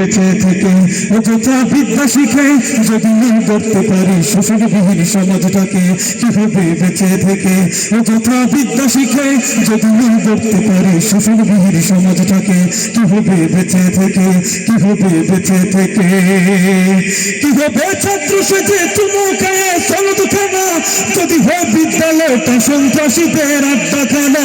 বেঁচে থেকে অযথা বিদ্যা শিখে যদি করতে পারি শোষণবিহীন সমাজটাকে কীভাবে বেঁচে থেকে অযথা বিদ্যা শিখে যদি করতে পারি শোষণবিহীন সমাজটাকে কীভাবে বেঁচে থেকে কীভাবে বেঁচে থেকে। কীভাবে ছাত্র সেজে চুমুকে খানা, যদি হয় বিদ্যালয়টা সন্ত্রাসীদের আড্ডাখানা।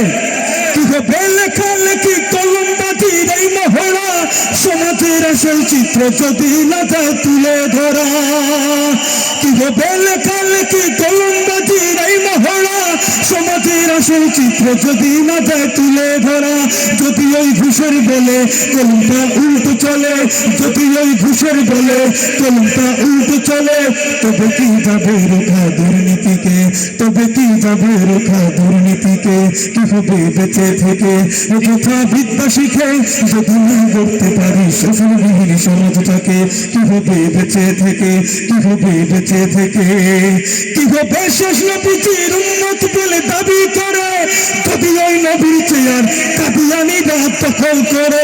কীভাবে লেখালেখি কলম বাতির এই মহড়া সমাজের আসল চিত্র যদি না যায় তুলে ধরা। কীভাবে লেখালেখি কলম বাতির এই মহড়া? সমাজের আসল চিত্র যদি না যায় তুলে ধরা, যদি ওই ঘুষের বলে কলমটা উল্টো চলে, যদি ওই ঘুষের বলে কলমটা উল্টো চলে, তবে কি যাবে রোখা দুর্নীতিকে তবে কি যাবে রোখা দুর্নীতিকে কীভাবে বেঁচে থেকে? অযথা বিদ্যা শিখে যদি না করতে পারি। শোষণবিহীন সমাজটাকে কীভাবে বেঁচে থেকে, কীভাবে বেঁচে থেকে, কীভাবে শেষ নবীজির উন্মত বলে দাবি করে কবি ওই নবীর চেয়ার কাদিয়ানিরা দখল করে।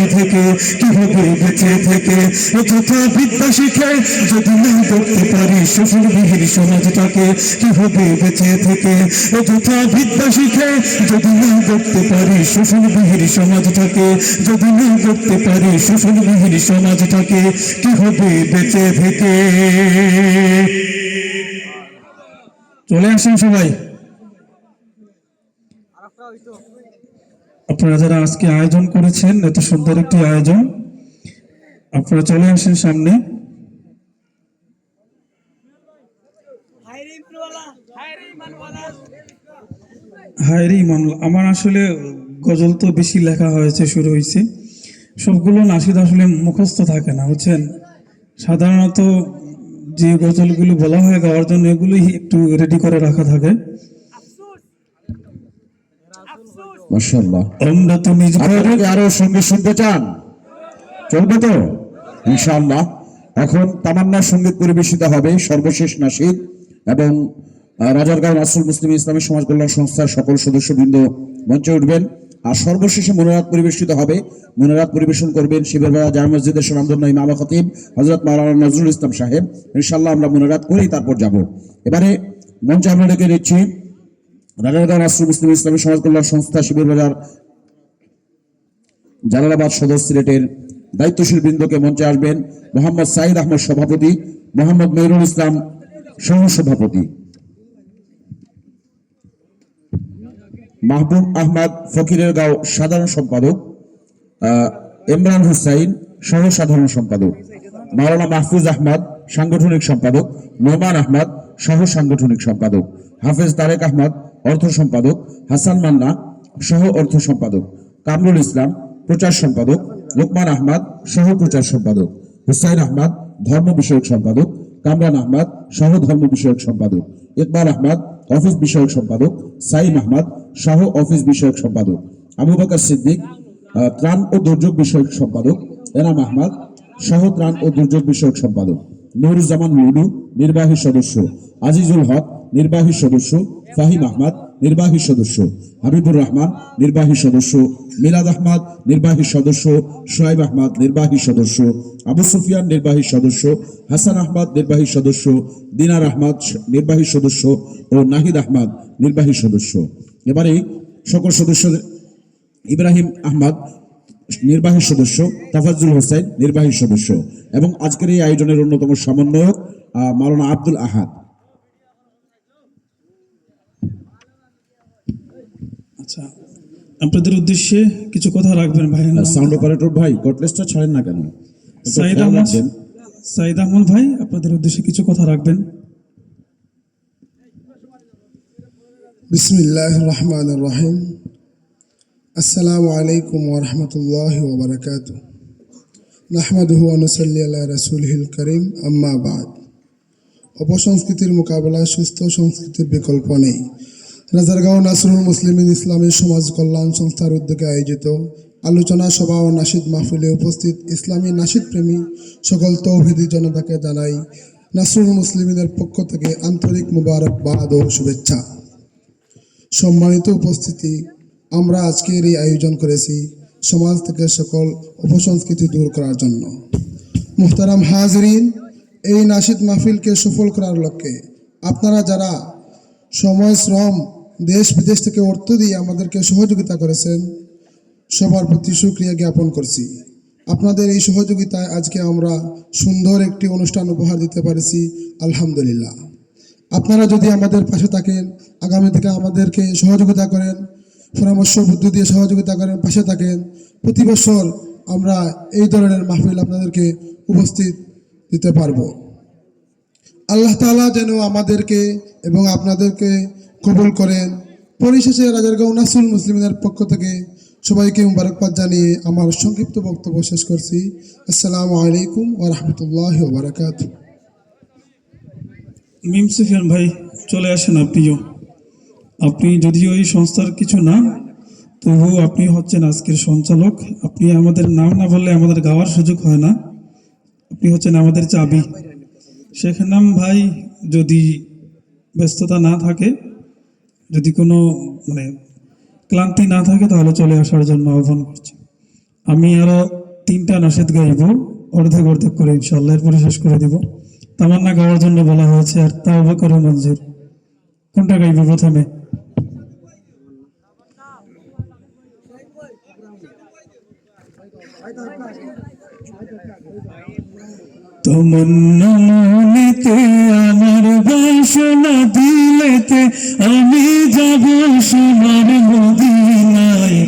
থেকে কীভাবে বেঁচে থেকে। অযথা বিদ্যা শিখে, যদি না করতে পারি শ্বশুরবিহীন সমাজটাকে কীভাবে বেঁচে থেকে। অযথা বিদ্যা শিখে, যদি না করতে পারি শ্বশুরবিহীন সমাজটাকে, যদি না করতে পারি শ্বশুরবিহীন সমাজটাকে কীভাবে বেঁচে থেকে। চলে আসেন সবাই। আপনারা যারা আজকে আয়োজন করেছেন, এত সুন্দর একটি আয়োজন, আপনারা চলে আসেন সামনে। হায়রে ইমনওয়ালা হায়রে ইমানওয়ালা হায়রে ইমান আমার আসলে গজল তো বেশি লেখা হয়েছে, শুরু হয়েছে। সবগুলো নাসিদ আসলে মুখস্থ থাকে না, বুঝছেন? সাধারণত যে গজলগুলো বলা হয় গাওয়ার জন্য এগুলোই একটু রেডি করে রাখা থাকে। মাশাআল্লাহ। আমরা তো নিজ ঘরে আরও সংগীত শুনতে চান? চলবে তো? ইনশাআল্লাহ। এখন তামান্না সংগীত পরিবেশিত হবে সর্বশেষ নাসিদ এবং রাজারগাঁও নাসরুল মুসলিম ইসলামী সমাজ কল্যাণ সংস্থার সকল সদস্যবৃন্দ মঞ্চে উঠবেন। আর সর্বশেষে মনোরাত পরিবেশিত হবে। মনোরাত পরিবেশন করবেন শিবেরবেলা জামা মসজিদের সুনামধন্য ইমাম খতিব হজরত মাওলানা নজরুল ইসলাম সাহেব। ইনশাআল্লাহ আমরা মনোরাত করেই তারপর যাব। এবারে মঞ্চে আমরা ডেকে নিচ্ছি রাজারগাঁও মুসলিম ইসলামী সমাজ কল্যাণ সংস্থা শিবির বাজার। জালালাবাদ সদর সিলেটের দায়িত্বশীল বৃন্দকে মঞ্চে আসবেন মোহাম্মদ সাইদ আহমদ সভাপতি, মোহাম্মদ মেহরুল ইসলাম মাহবুব আহমদ ফকিরের গাঁও সাধারণ সম্পাদক ইমরান হুসাইন সহ সাধারণ সম্পাদক। মাওলানা মাহফুজ আহমদ সাংগঠনিক সম্পাদক, নোমান আহমদ সহ সাংগঠনিক সম্পাদক। হাফেজ তারেক আহমদ অর্থ সম্পাদক, হাসান মান্না সহ অর্থ সম্পাদক, কামরুল ইসলাম প্রচার সম্পাদক, লোকমান আহমদ সহ প্রচার সম্পাদক, হুসাইন আহমদ ধর্ম বিষয়ক সম্পাদক, কামরান আহমদ সহ ধর্ম বিষয়ক সম্পাদক, ইকবাল আহমদ অফিস বিষয়ক সম্পাদক, সাইম আহমদ সহ অফিস বিষয়ক সম্পাদক, আবু বকর সিদ্দিক ত্রাণ ও দুর্যোগ বিষয়ক সম্পাদক, এনাম আহমদ সহ ত্রাণ ও দুর্যোগ বিষয়ক সম্পাদক, নুরুজ্জামান লুডু নির্বাহী সদস্য, আজিজুল হক নির্বাহী সদস্য ফাহিম আহমদ নির্বাহী সদস্য হাবিবুর রহমান নির্বাহী সদস্য মিলাদ আহমদ নির্বাহী সদস্য সোহাইব আহমদ নির্বাহী সদস্য আবু সুফিয়ান নির্বাহী সদস্য হাসান আহমদ নির্বাহী সদস্য দিনার আহমদ নির্বাহী সদস্য ও নাহিদ আহমদ নির্বাহী সদস্য। এবারে সকল সদস্যদের ইব্রাহিম আহমদ নির্বাহী সদস্য তাফাজুল হোসেন নির্বাহী সদস্য। এবং আজকের এই আয়োজনের অন্যতম সমন্বয়ক আহ, মাওলানা আব্দুল আহাদ। আচ্ছা আপনাদের উদ্দেশ্যে কিছু কথা রাখবেন ভাই সাউন্ড অপারেটর হ্যাঁ। ভাই কটলেসটা ছাড়েন না কেন? সাইদ আহমদ সাইদ আহমদ ভাই আপনাদের উদ্দেশ্যে কিছু কথা রাখবেন। বিসমিল্লাহ রহমান রহিম। আসসালামু আলাইকুম ওরহমতুল্লাহ ওবরাকাত নাহমাদহু অনুসল্লি আল্লাহ রসুলহিল করিম আম্মা বাদ। অপসংস্কৃতির মোকাবেলায় সুস্থ সংস্কৃতির বিকল্প নেই। রাজারগাঁও নাসরুল মুসলিমিন ইসলামী সমাজ কল্যাণ সংস্থার উদ্যোগে আয়োজিত আলোচনা সভা ও নাসিদ মাহফিলে উপস্থিত ইসলামী নাসিদ প্রেমী সকল তৌহিদি জনতাকে জানাই নাসরুল মুসলিমিনের পক্ষ থেকে আন্তরিক মুবারকবাদ ও শুভেচ্ছা। সম্মানিত উপস্থিতি, আমরা আজকের এই আয়োজন করেছি সমাজ থেকে সকল অপসংস্কৃতি দূর করার জন্য। মুহতারাম হাজরিন, এই নাসিদ মাহফিলকে সফল করার লক্ষ্যে আপনারা যারা সময়, শ্রম দেশ বিদেশ থেকে অর্থ দিয়ে আমাদেরকে সহযোগিতা করেছেন, সবার প্রতি সুক্রিয়া জ্ঞাপন করছি। আপনাদের এই সহযোগিতায় আজকে আমরা সুন্দর একটি অনুষ্ঠান উপহার দিতে পারেছি, আলহামদুলিল্লাহ। আপনারা যদি আমাদের পাশে থাকেন, আগামী থেকে আমাদেরকে সহযোগিতা করেন, পরামর্শ বুদ্ধি দিয়ে সহযোগিতা করেন, পাশে থাকেন, প্রতি বছর আমরা এই ধরনের মাহফিল আপনাদেরকে উপস্থিত দিতে পারব। আল্লাহ তাআলা যেন আমাদেরকে এবং আপনাদেরকে কবুল করেন পরিশেষে রাজারগাঁও নাসুল মুসলিমের পক্ষ থেকে সবাইকে মুবারকবাদ জানিয়ে আমার সংক্ষিপ্ত বক্তব্য শেষ করছি। আসসালামু আলাইকুম ওয়া রাহমাতুল্লাহি ওয়া বারাকাতুহু। মিম সুফিয়ান ভাই, চলে আসেন আপনিও। আপনি যদিও এই সংস্থার কিছু না তবু আপনি হচ্ছেন আজকের সঞ্চালক। আপনি আমাদের নাম না বললে আমাদের গাওয়ার সুযোগ হয় না। আপনি হচ্ছেন আমাদের চাবি। শেখ নাম ভাই, যদি ব্যস্ততা না থাকে যদি কোনো মানে ক্লান্তি না থাকে তাহলে চলে আসার জন্য আহ্বান করছি। আমি আরও তিনটা নাসেদ গাইব, অর্ধেক অর্ধেক করে ইনশাল্লাহ এরপরে শেষ করে দিব। তামান্না গাওয়ার জন্য বলা হয়েছে, আর তাও করে মঞ্জুর। কোনটা গাইব প্রথমে? তমন্না মনেতে আমার বাসনা দিলেতে আমি যাব সোনার মদিনায়।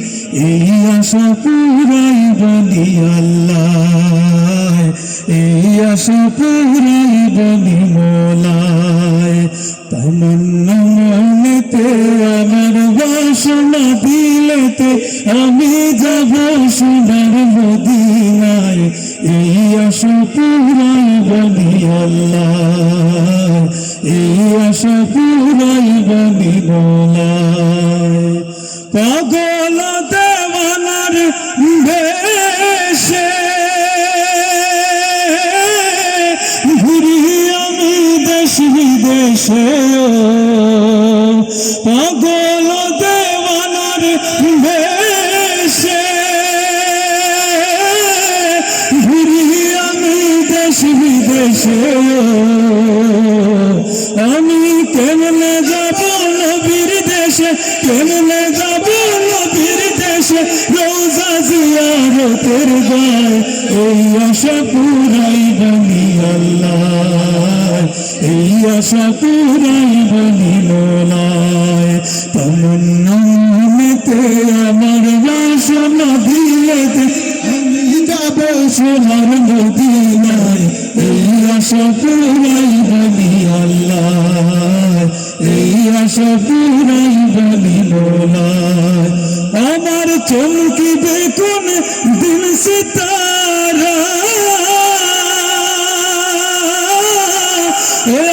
এই আশা পুরাই বলি আল্লাহ এই আশা পুরাই বলি মোলায়। তমন্না মনেতে আমার বাসনা দিলেতে আমি যাব সোনার মদিনায়। এই আশা পুরাই বলি আল্লাহ। এই আশা পুরাই বলি মোলায় পাগল দেওয়ানার এই আশা পুরাই বলি আল্লাহ এই আশা পুরাই বলি মোলায় তমন্না মনেতে আমার বাসনা দিলেতে আমি যাব সোনার এই আশা পুরাই বলি আল্লাহ এই আশা পুরাই বলি মোলায় আমার চমকে সিতারা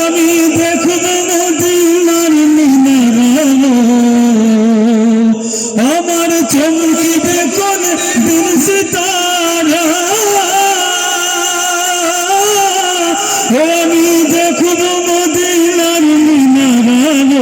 আমি দেখব মোদী